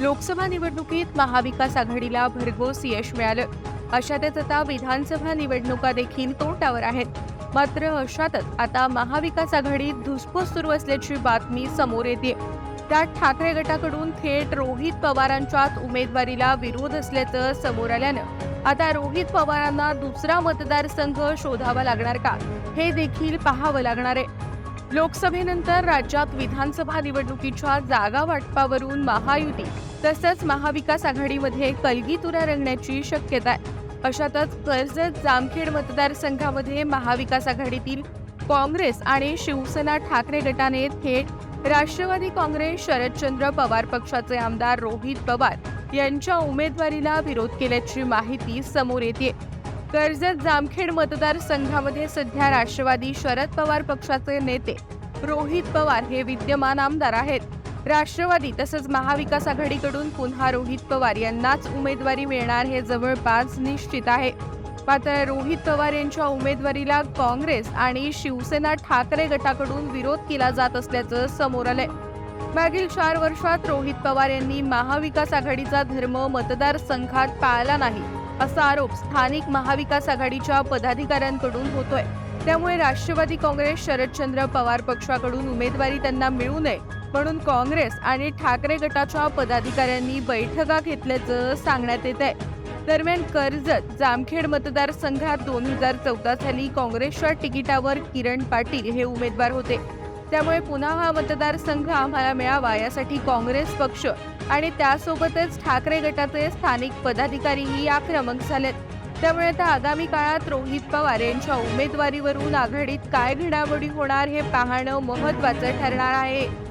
लोकसभा निवडणुकीत महाविकास आघाडीला भरघोस यश मिळालं. अशातच आता विधानसभा निवडणुका देखील तोंडावर आहेत. मात्र अशातच आता महाविकास आघाडीत धुसफूस सुरू असल्याची बातमी समोर येते. त्यात ठाकरे गटाकडून थेट रोहित पवारांच्याच उमेदवारीला विरोध असल्याचं समोर आल्यानं आता रोहित पवारांना दुसरा मतदारसंघ शोधावा लागणार का? हे देखील पाहावं लागणार आहे. लोकसभेनंतर राज्यात विधानसभा निवडणुकीच्या जागा वाटपावरून महायुती तसंच महाविकास आघाडीमध्ये कलगीतुरा रंगण्याची शक्यता आहे. अशातच कर्जत जामखेड मतदारसंघामध्ये महाविकास आघाडीतील काँग्रेस आणि शिवसेना ठाकरे गटाने थेट राष्ट्रवादी काँग्रेस शरदचंद्र पवार पक्षाचे आमदार रोहित पवार यांच्या उमेदवारीला विरोध केल्याची माहिती समोर येते. कर्जत जामखेड मतदारसंघामध्ये सध्या राष्ट्रवादी शरद पवार पक्षाचे नेते रोहित पवार हे विद्यमान आमदार आहेत. राष्ट्रवादी तसंच महाविकास आघाडीकडून पुन्हा रोहित पवार यांनाच उमेदवारी मिळणार हे जवळपास निश्चित आहे. मात्र रोहित पवार यांच्या उमेदवारीला काँग्रेस आणि शिवसेना ठाकरे गटाकडून विरोध केला जात असल्याचं समोर आलंय. मागील चार वर्षात रोहित पवार यांनी महाविकास आघाडीचा धर्म मतदारसंघात पाळला नाही असा आरोप स्थानिक महाविकास आघाडीच्या पदाधिकाऱ्यांकडून होतोय. त्यामुळे राष्ट्रवादी काँग्रेस शरदचंद्र पवार पक्षाकडून उमेदवारी त्यांना मिळू नये म्हणून काँग्रेस आणि ठाकरे गटाच्या पदाधिकाऱ्यांनी बैठका घेतल्याचं सांगण्यात येत आहे दरम्यान कर्जत जामखेड मतदारसंघात दोन हजार चौदा साली काँग्रेसच्या तिकिटावर किरण पाटील हे उमेदवार होते. त्यामुळे पुन्हा हा मतदारसंघ आम्हाला मिळावा यासाठी काँग्रेस पक्ष आणि त्यासोबतच ठाकरे गटाचे स्थानिक पदाधिकारीही आक्रमक झालेत. त्यामुळे आता आगामी काळात रोहित पवार यांच्या उमेदवारीवरून आघाडीत काय घडामोडी होणार हे पाहणं महत्वाचं ठरणार आहे.